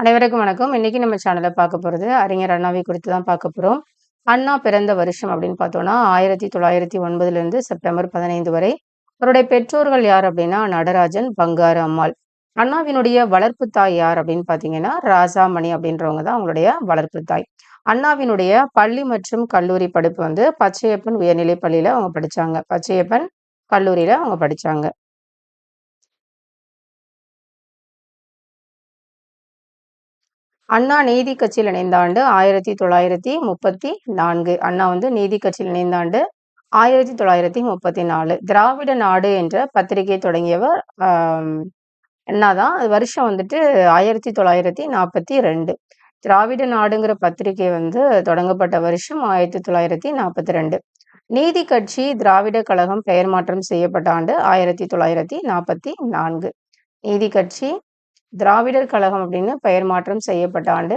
அனைவருக்கும் வணக்கம். இன்னைக்கு நம்ம சேனலை பார்க்க போகிறது அறிஞர் அண்ணாவை குறித்து தான் பார்க்க போகிறோம் அண்ணா பிறந்த வருஷம் அப்படின்னு பார்த்தோம்னா ஆயிரத்தி தொள்ளாயிரத்தி ஒன்பதுலேருந்து செப்டம்பர் பதினைந்து வரை. அவருடைய பெற்றோர்கள் யார் அப்படின்னா நடராஜன் பங்காரு அம்மாள். அண்ணாவினுடைய வளர்ப்பு தாய் யார் அப்படின்னு பார்த்தீங்கன்னா ராசாமணி அப்படின்றவங்க தான் அவங்களுடைய வளர்ப்பு தாய். அண்ணாவினுடைய பள்ளி மற்றும் கல்லூரி படிப்பு வந்து பச்சையப்பன் உயர்நிலை பள்ளியில் அவங்க படிச்சாங்க. பச்சையப்பன் கல்லூரியில் அவங்க படித்தாங்க அண்ணா நீதி கட்சியில் இணைந்த ஆண்டு ஆயிரத்தி தொள்ளாயிரத்தி முப்பத்தி நான்கு. அண்ணா வந்து நீதி கட்சியில் இணைந்த ஆண்டு ஆயிரத்தி தொள்ளாயிரத்தி முப்பத்தி நாலு. திராவிட நாடு என்ற பத்திரிகை தொடங்கியவர் என்னதான் அது வருஷம் வந்துட்டு ஆயிரத்தி தொள்ளாயிரத்தி நாற்பத்தி ரெண்டு. திராவிட நாடுங்கிற பத்திரிகை வந்து தொடங்கப்பட்ட வருஷம் ஆயிரத்தி தொள்ளாயிரத்தி நாற்பத்தி ரெண்டு. நீதி கட்சி திராவிட கழகம் பெயர் மாற்றம் செய்யப்பட்ட ஆண்டு ஆயிரத்தி தொள்ளாயிரத்தி நாற்பத்தி நான்கு. நீதி கட்சி திராவிடர் கழகம் அப்படின்னு பெயர் மாற்றம் செய்யப்பட்ட ஆண்டு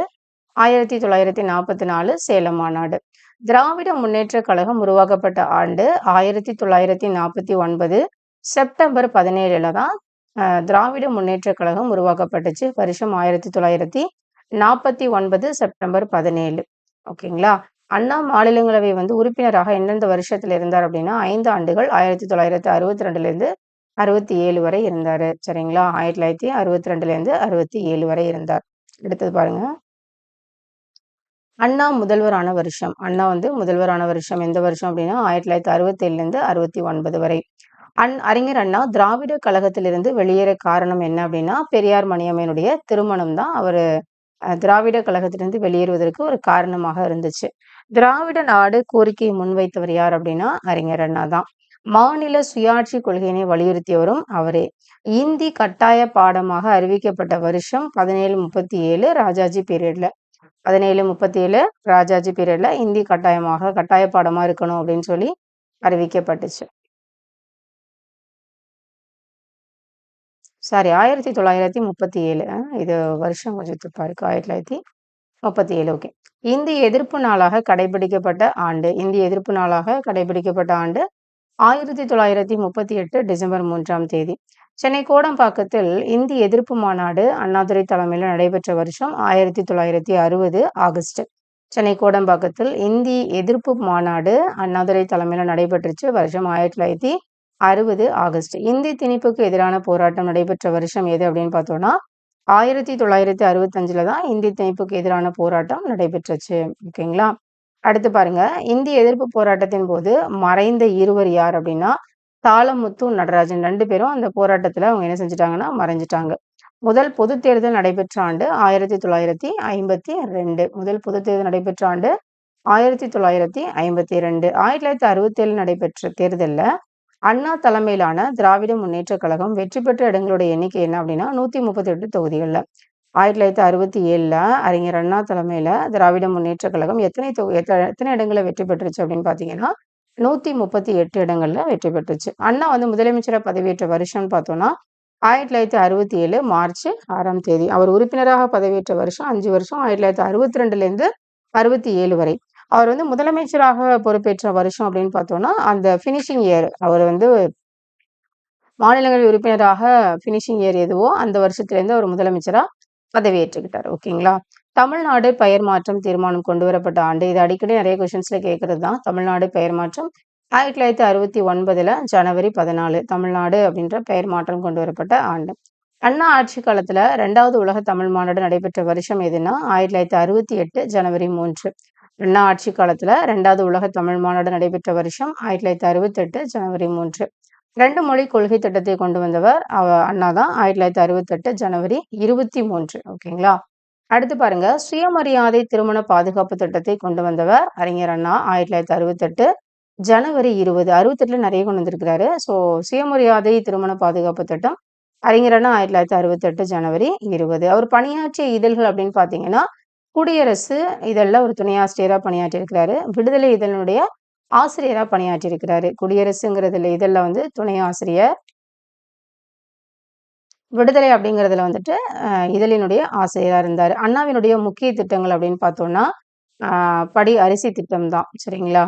ஆயிரத்தி தொள்ளாயிரத்தி நாற்பத்தி நாலு சேலம் மாநாடு. திராவிட முன்னேற்ற கழகம் உருவாக்கப்பட்ட ஆண்டு ஆயிரத்தி தொள்ளாயிரத்தி நாற்பத்தி ஒன்பது செப்டம்பர் பதினேழுல தான் திராவிட முன்னேற்ற கழகம் உருவாக்கப்பட்டுச்சு. வருஷம் ஆயிரத்தி தொள்ளாயிரத்தி நாற்பத்தி ஒன்பது செப்டம்பர் பதினேழு. ஓகேங்களா? அண்ணா மாநிலங்களவை வந்து உறுப்பினராக எந்தெந்த வருஷத்துல இருந்தார் அப்படின்னா ஐந்து ஆண்டுகள் ஆயிரத்தி தொள்ளாயிரத்தி அறுபத்தி ரெண்டுல இருந்து அறுபத்தி ஏழு வரை இருந்தார். சரிங்களா? ஆயிரத்தி தொள்ளாயிரத்தி அறுபத்தி ரெண்டுலேருந்து அறுபத்தி ஏழு வரை இருந்தார். அடுத்தது பாருங்க. அண்ணா முதல்வரான வருஷம். அண்ணா வந்து முதல்வரான வருஷம். எந்த வருஷம் அப்படின்னா ஆயிரத்தி தொள்ளாயிரத்தி அறுபத்தி ஏழுலேருந்து அறுபத்தி ஒன்பது வரை. அன் அறிஞர் அண்ணா திராவிட கழகத்திலிருந்து வெளியேற காரணம் என்ன அப்படின்னா பெரியார் மணியம்மனுடைய திருமணம் தான் அவர் திராவிட கழகத்திலிருந்து வெளியேறுவதற்கு ஒரு காரணமாக இருந்துச்சு. திராவிட நாடு கோரிக்கையை முன்வைத்தவர் யார் அப்படின்னா அறிஞர் அண்ணா தான். மாநில சுயாட்சி கொள்கையினை வலியுறுத்தியவரும் அவரே. இந்தி கட்டாய பாடமாக அறிவிக்கப்பட்ட வருஷம் பதினேழு முப்பத்தி ஏழு ராஜாஜி பீரியட்ல பதினேழு முப்பத்தி ஏழு ராஜாஜி பீரியட்ல இந்தி கட்டாயமாக கட்டாய பாடமா இருக்கணும் அப்படின்னு சொல்லி அறிவிக்கப்பட்டுச்சு. சாரி ஆயிரத்தி தொள்ளாயிரத்தி முப்பத்தி ஏழு இது வருஷம் கொஞ்சம் துப்பா இருக்கு. ஆயிரத்தி தொள்ளாயிரத்தி முப்பத்தி ஏழு ஓகே இந்தி எதிர்ப்பு நாளாக கடைபிடிக்கப்பட்ட ஆண்டு இந்தி எதிர்ப்பு நாளாக கடைபிடிக்கப்பட்ட ஆண்டு ஆயிரத்தி தொள்ளாயிரத்தி முப்பத்தி எட்டு டிசம்பர் மூன்றாம் தேதி. சென்னை கோடம்பாக்கத்தில் இந்தி எதிர்ப்பு மாநாடு அண்ணாதுரை தலைமையில் நடைபெற்ற வருஷம் ஆயிரத்தி தொள்ளாயிரத்தி அறுபது ஆகஸ்ட். சென்னை கோடம்பாக்கத்தில் இந்தி எதிர்ப்பு மாநாடு அண்ணாதுரை தலைமையில் நடைபெற்றுச்சு வருஷம் ஆயிரத்தி தொள்ளாயிரத்தி அறுபது ஆகஸ்ட். இந்தி திணிப்புக்கு எதிரான போராட்டம் நடைபெற்ற வருஷம் எது அப்படின்னு பார்த்தோம்னா ஆயிரத்தி தொள்ளாயிரத்தி அறுபத்தஞ்சுல தான் இந்தி திணிப்புக்கு எதிரான போராட்டம் நடைபெற்றுச்சு. ஓகேங்களா? அடுத்து பாருங்க. இந்திய எதிர்ப்பு போராட்டத்தின் போது மறைந்த இருவர் யார் அப்படின்னா தாளமுத்து நடராஜன் ரெண்டு பேரும் அந்த போராட்டத்துல அவங்க என்ன செஞ்சுட்டாங்கன்னா மறைஞ்சிட்டாங்க. முதல் பொது தேர்தல் நடைபெற்ற ஆண்டு ஆயிரத்தி தொள்ளாயிரத்தி ஐம்பத்தி ரெண்டு. முதல் பொது தேர்தல் நடைபெற்ற ஆண்டு ஆயிரத்தி தொள்ளாயிரத்தி ஐம்பத்தி ரெண்டு. ஆயிரத்தி தொள்ளாயிரத்தி அறுபத்தி ஏழு நடைபெற்ற தேர்தலில் அண்ணா தலைமையிலான திராவிட முன்னேற்ற கழகம் வெற்றி பெற்ற இடங்களுடைய எண்ணிக்கை என்ன அப்படின்னா நூத்தி முப்பத்தி எட்டு தொகுதிகளில். ஆயிரத்தி தொள்ளாயிரத்தி அறுபத்தி ஏழில் அறிஞர் அண்ணா தலைமையில் திராவிட முன்னேற்ற கழகம் எத்தனை தொகு எத்தனை இடங்களில் வெற்றி பெற்றுச்சு அப்படின்னு பார்த்தீங்கன்னா நூற்றி முப்பத்தி எட்டு இடங்களில் வெற்றி பெற்றுச்சு. அண்ணா வந்து முதலமைச்சராக பதவியேற்ற வருஷம்னு பார்த்தோம்னா ஆயிரத்தி தொள்ளாயிரத்தி அறுபத்தி ஏழு மார்ச் ஆறாம் தேதி. அவர் உறுப்பினராக பதவியேற்ற வருஷம் அஞ்சு வருஷம் ஆயிரத்தி தொள்ளாயிரத்தி அறுபத்தி ரெண்டுலேருந்து அறுபத்தி ஏழு வரை. அவர் வந்து முதலமைச்சராக பொறுப்பேற்ற வருஷம் அப்படின்னு பார்த்தோம்னா அந்த ஃபினிஷிங் இயர் அவர் வந்து மாநிலங்களின் உறுப்பினராக ஃபினிஷிங் இயர் எதுவோ அந்த வருஷத்துலேருந்து அவர் முதலமைச்சராக பதவியேற்றுக்கிட்டார் ஓகேங்களா? தமிழ்நாடு பெயர் மாற்றம் தீர்மானம் கொண்டு வரப்பட்ட ஆண்டு இது அடிக்கடி நிறைய கொஸ்டின்ஸ்ல கேட்கறது தான். தமிழ்நாடு பெயர் மாற்றம் ஆயிரத்தி தொள்ளாயிரத்தி அறுபத்தி ஒன்பதுல ஜனவரி பதினாலு தமிழ்நாடு அப்படின்ற பெயர் மாற்றம் கொண்டு வரப்பட்ட ஆண்டு. அண்ணா ஆட்சி காலத்துல ரெண்டாவது உலக தமிழ் மாநாடு நடைபெற்ற வருஷம் எதுனா ஆயிரத்தி தொள்ளாயிரத்தி அறுபத்தி எட்டு ஜனவரி மூன்று. அண்ணா ஆட்சி காலத்துல ரெண்டாவது உலக தமிழ் மாநாடு நடைபெற்ற வருஷம் ஆயிரத்தி தொள்ளாயிரத்தி அறுபத்தி எட்டு ஜனவரி மூன்று. ரெண்டு மொழி கொள்கை திட்டத்தை கொண்டு வந்தவர் அவ அண்ணா தான் ஆயிரத்தி தொள்ளாயிரத்தி அறுபத்தெட்டு ஜனவரி இருபத்தி மூன்று. ஓகேங்களா? அடுத்து பாருங்க. சுயமரியாதை திருமண பாதுகாப்பு திட்டத்தை கொண்டு வந்தவர் அறிஞர் அண்ணா ஆயிரத்தி தொள்ளாயிரத்தி அறுபத்தெட்டு ஜனவரி இருபது. அறுபத்தெட்டுல நிறைய கொண்டு வந்திருக்கிறாரு. ஸோ சுயமரியாதை திருமண பாதுகாப்பு திட்டம் அறிஞர் அண்ணா ஆயிரத்தி தொள்ளாயிரத்தி அறுபத்தெட்டு ஜனவரி இருபது. அவர் பணியாற்றிய இதழ்கள் அப்படின்னு பார்த்தீங்கன்னா குடியரசு இதழில் ஒரு துணையாசிரியராக பணியாற்றியிருக்கிறாரு. விடுதலை இதழினுடைய ஆசிரியராக பணியாற்றியிருக்கிறாரு. குடியரசுங்கிறதுல இதெல்லாம் வந்து துணை ஆசிரியர். விடுதலை அப்படிங்கிறதுல வந்துட்டு இதழினுடைய ஆசிரியரா இருந்தார். அண்ணாவினுடைய முக்கிய திட்டங்கள் அப்படின்னு பார்த்தோம்னா படி அரிசி திட்டம் தான். சரிங்களா?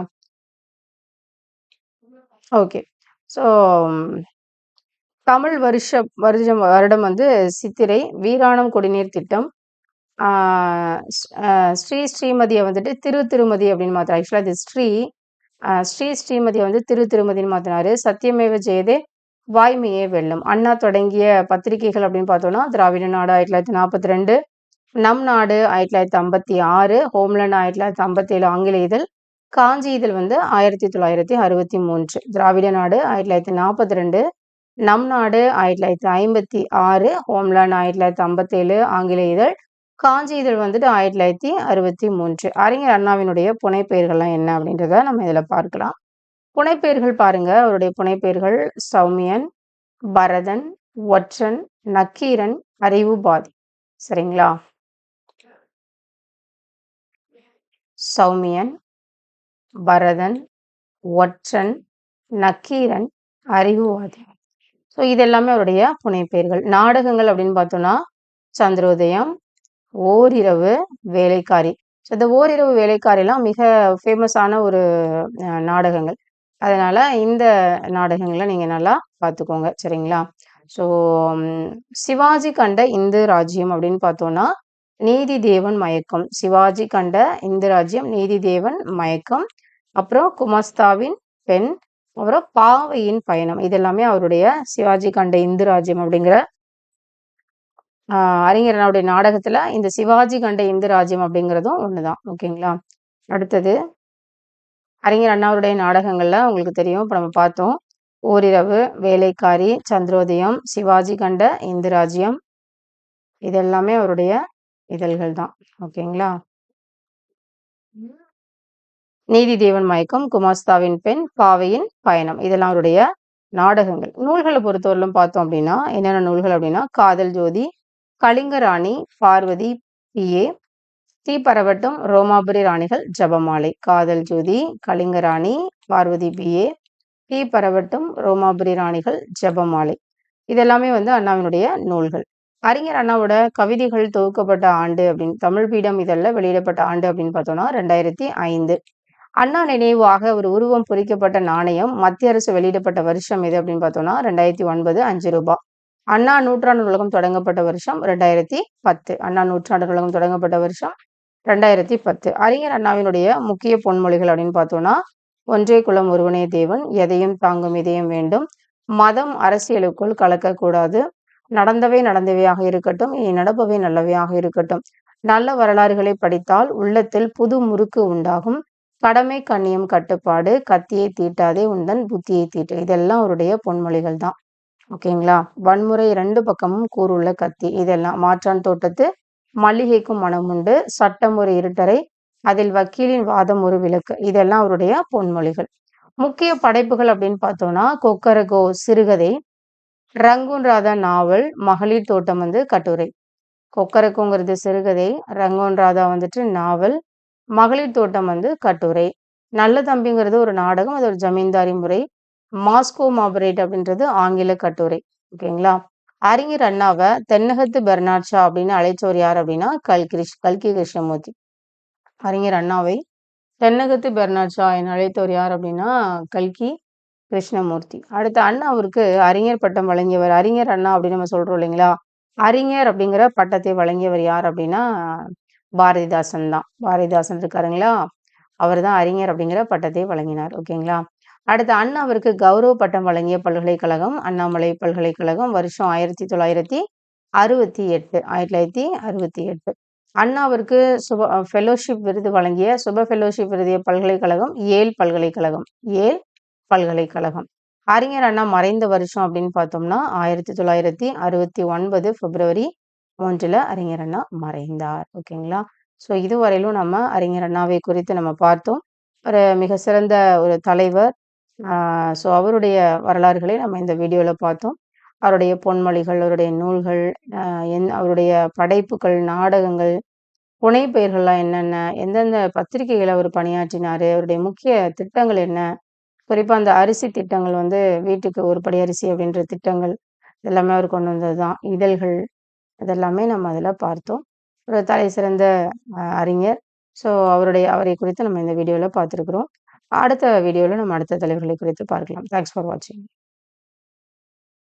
ஓகே. ஸோ தமிழ் வருஷ வருஷம் வருடம் வந்து சித்திரை வீராணம் குடிநீர் திட்டம். ஸ்ரீ ஸ்ரீமதியை வந்துட்டு திரு திருமதி அப்படின்னு மாத்திரம் ஆக்சுவலாக இது ஸ்ரீ ஸ்ரீ ஸ்ரீமதியை வந்து திரு திருமதின்னு மாற்றினாரு சத்தியமேவ ஜெயதே வாய்மையே வெல்லும். அண்ணா தொடங்கிய பத்திரிகைகள் அப்படின்னு பார்த்தோம்னா திராவிட நாடு ஆயிரத்தி தொள்ளாயிரத்தி நாற்பத்தி ரெண்டு நம் நாடு ஆயிரத்தி தொள்ளாயிரத்தி ஐம்பத்தி ஆறு ஹோம்லேண்ட் ஆயிரத்தி தொள்ளாயிரத்தி ஐம்பத்தி ஏழு ஆங்கில இதழ் காஞ்சி இதழ் வந்து ஆயிரத்தி தொள்ளாயிரத்தி அறுபத்தி மூன்று திராவிட நாடு ஆயிரத்தி தொள்ளாயிரத்தி நாற்பத்தி ரெண்டு நம் நாடு ஆயிரத்தி தொள்ளாயிரத்தி ஐம்பத்தி ஆறு ஹோம்லேண்ட் ஆயிரத்தி தொள்ளாயிரத்தி ஐம்பத்தேழு ஆங்கில இதழ் காஞ்சி இதழ் வந்துட்டு ஆயிரத்தி தொள்ளாயிரத்தி அறுபத்தி மூன்று. அறிஞர் அண்ணாவினுடைய புனைப்பெயர்கள்லாம் என்ன அப்படின்றத நம்ம இதில் பார்க்கலாம். புனைப்பெயர்கள் பாருங்க. அவருடைய புனைப்பெயர்கள் சௌமியன் பரதன் ஒற்றன் நக்கீரன் அறிவுபாதி. சரிங்களா? சௌமியன் பரதன் ஒற்றன் நக்கீரன் அறிவுவாதி ஸோ இதெல்லாமே அவருடைய புனைப்பெயர்கள். நாடகங்கள் அப்படின்னு பார்த்தோம்னா சந்திரோதயம் ஓரிரவு வேலைக்காரி. ஸோ இந்த ஓரிரவு வேலைக்காரிலாம் மிக ஃபேமஸான ஒரு நாடகங்கள். அதனால இந்த நாடகங்களை நீங்கள் நல்லா பார்த்துக்கோங்க சரிங்களா? ஸோ சிவாஜி கண்ட இந்து ராஜ்யம் அப்படின்னு பார்த்தோம்னா நீதி தேவன் மயக்கம். சிவாஜி கண்ட இந்து ராஜ்யம் நீதி தேவன் மயக்கம். அப்புறம் குமஸ்தாவின் பெண் அப்புறம் பாவையின் பயணம். இதெல்லாமே அவருடைய சிவாஜி கண்ட இந்து ராஜ்யம் அப்படிங்கிற அறிஞரனுடைய நாடகத்துல இந்த சிவாஜி கண்ட இந்து ராஜ்யம் அப்படிங்கிறதும் ஒண்ணுதான். ஓகேங்களா? அடுத்தது அறிஞர் அண்ணாவுடைய நாடகங்கள்ல உங்களுக்கு தெரியும். இப்போ நம்ம பார்த்தோம். ஓரிரவு வேலைக்காரி சந்திரோதயம் சிவாஜி கண்ட இந்து ராஜ்யம் இது எல்லாமே அவருடைய இதழ்கள் தான் ஓகேங்களா? நீதி தேவன் மயக்கம் குமாஸ்தாவின் பெண் பாவையின் பயணம். இதெல்லாம் அவருடைய நாடகங்கள். நூல்களை பொறுத்தவரையிலும் பார்த்தோம் அப்படின்னா என்னென்ன நூல்கள் அப்படின்னா காதல் ஜோதி கலிங்கராணி பார்வதி பிஏ தீப்பரவட்டும் ரோமாபுரி ராணிகள் ஜபமாலை. காதல் ஜோதி கலிங்கராணி பார்வதி பிஏ தீப்பரவட்டும் ரோமாபுரி ராணிகள் ஜபமாலை. இதெல்லாமே வந்து அண்ணாவினுடைய நூல்கள். அறிஞர் அண்ணாவோட கவிதைகள் தொகுக்கப்பட்ட ஆண்டு அப்படின்னு தமிழ் பீடம் இதெல்லாம் வெளியிடப்பட்ட ஆண்டு அப்படின்னு பார்த்தோம்னா ரெண்டாயிரத்தி ஐந்து. அண்ணா நினைவாக ஒரு உருவம் பொறிக்கப்பட்ட நாணயம் மத்திய அரசு வெளியிடப்பட்ட வருஷம் எது அப்படின்னு பார்த்தோம்னா ரெண்டாயிரத்தி ஒன்பது அஞ்சு ரூபாய் அண்ணா நூற்றாண்டு உலகம் தொடங்கப்பட்ட வருஷம் ரெண்டாயிரத்தி பத்து. அண்ணா நூற்றாண்டு உலகம் தொடங்கப்பட்ட வருஷம் ரெண்டாயிரத்தி பத்து. அறிஞர் அண்ணாவினுடைய முக்கிய பொன்மொழிகள் அப்படின்னு பார்த்தோம்னா ஒன்றே குலம் ஒருவனே தேவன் எதையும் தாங்கும் இதயம் வேண்டும். மதம் அரசியலுக்குள் கலக்கக்கூடாது. நடந்தவை நடந்தவையாக இருக்கட்டும் இனி நடப்பவை நல்லவையாக இருக்கட்டும். நல்ல வரலாறுகளை படித்தால் உள்ளத்தில் புது முறுக்கு உண்டாகும். கடமை கண்ணியம் கட்டுப்பாடு கத்தியை தீட்டாதே உந்தன் புத்தியை தீட்டு. இதெல்லாம் அவருடைய பொன்மொழிகள் தான் ஓகேங்களா? வன்முறை ரெண்டு பக்கமும் கூறுள்ள கத்தி இதெல்லாம். மாற்றான் தோட்டத்து மல்லிகைக்கும் மனம் உண்டு. சட்டம் ஒரு இருட்டரை அதில் வக்கீலின் வாதம் ஒரு விளக்கு. இதெல்லாம் அவருடைய பொன்மொழிகள். முக்கிய படைப்புகள் அப்படின்னு பார்த்தோம்னா கொக்கரகோ சிறுகதை ரங்கூன் ராதா நாவல் மகளிர் தோட்டம் வந்து கட்டுரை. கொக்கரக்கோங்கிறது சிறுகதை ரங்கோன் ராதா வந்துட்டு நாவல் மகளிர் தோட்டம் வந்து கட்டுரை. நல்ல தம்பிங்கிறது ஒரு நாடகம் அது ஒரு ஜமீன்தாரி முறை. மாஸ்கோ மாபரேட் அப்படின்றது ஆங்கில கட்டுரை ஓகேங்களா? அறிஞர் அண்ணாவை தென்னகத்து பெர்னாட்ஷா அப்படின்னு அழைச்சவர் யார் அப்படின்னா கல்கிரிஷ் கல்கி கிருஷ்ணமூர்த்தி. அறிஞர் அண்ணாவை தென்னகத்து பெர்னாட்ஷா என அழைத்தவர் யார் அப்படின்னா கல்கி கிருஷ்ணமூர்த்தி. அடுத்த அண்ணா அவருக்கு அறிஞர் பட்டம் வழங்கியவர் அறிஞர் அண்ணா அப்படின்னு நம்ம சொல்றோம் இல்லைங்களா? அறிஞர் அப்படிங்கிற பட்டத்தை வழங்கியவர் யார் அப்படின்னா பாரதிதாசன் தான். பாரதிதாசன் இருக்காருங்களா? அவர் தான் அறிஞர் அப்படிங்கிற பட்டத்தை வழங்கினார் ஓகேங்களா? அடுத்து அண்ணா அவருக்கு கௌரவ பட்டம் வழங்கிய பல்கலைக்கழகம் அண்ணாமலை பல்கலைக்கழகம் வருஷம் ஆயிரத்தி தொள்ளாயிரத்தி அறுபத்தி எட்டு ஆயிரத்தி தொள்ளாயிரத்தி அறுபத்தி எட்டு. அண்ணா அவருக்கு சுப ஃபெலோஷிப் விருது வழங்கிய சுப ஃபெலோஷிப் விருதிய பல்கலைக்கழகம் ஏல் பல்கலைக்கழகம் ஏல் பல்கலைக்கழகம். அறிஞர் அண்ணா மறைந்த வருஷம் அப்படின்னு பார்த்தோம்னா ஆயிரத்தி தொள்ளாயிரத்தி அறுபத்தி ஒன்பது பிப்ரவரி மூன்றில் அறிஞர் அண்ணா மறைந்தார். ஓகேங்களா? ஸோ இதுவரையிலும் நம்ம அறிஞர் அண்ணாவை குறித்து நம்ம பார்த்தோம். ஒரு மிக சிறந்த ஒரு தலைவர் ஸோ அவருடைய வரலாறுகளை நம்ம இந்த வீடியோவில் பார்த்தோம். அவருடைய பொன்மொழிகள் அவருடைய நூல்கள் என் அவருடைய படைப்புகள் நாடகங்கள் புனைப்பெயர்கள்லாம் என்னென்ன எந்தெந்த பத்திரிகைகள் அவர் பணியாற்றினார் அவருடைய முக்கிய திட்டங்கள் என்ன குறிப்பாக அந்த அரிசி திட்டங்கள் வந்து வீட்டுக்கு ஒரு படி அரிசி அப்படின்ற திட்டங்கள் எல்லாமே அவர் கொண்டு வந்தது தான் இதழ்கள் இதெல்லாமே நம்ம அதில் பார்த்தோம். ஒரு தலை சிறந்த அறிஞர். ஸோ அவருடைய அவரை குறித்து நம்ம இந்த வீடியோவில் பார்த்துருக்குறோம். அடுத்த வீடியோவில் நம்ம அடுத்த தலைவர்களை குறித்து பார்க்கலாம். தேங்க்ஸ் ஃபார் வாட்சிங்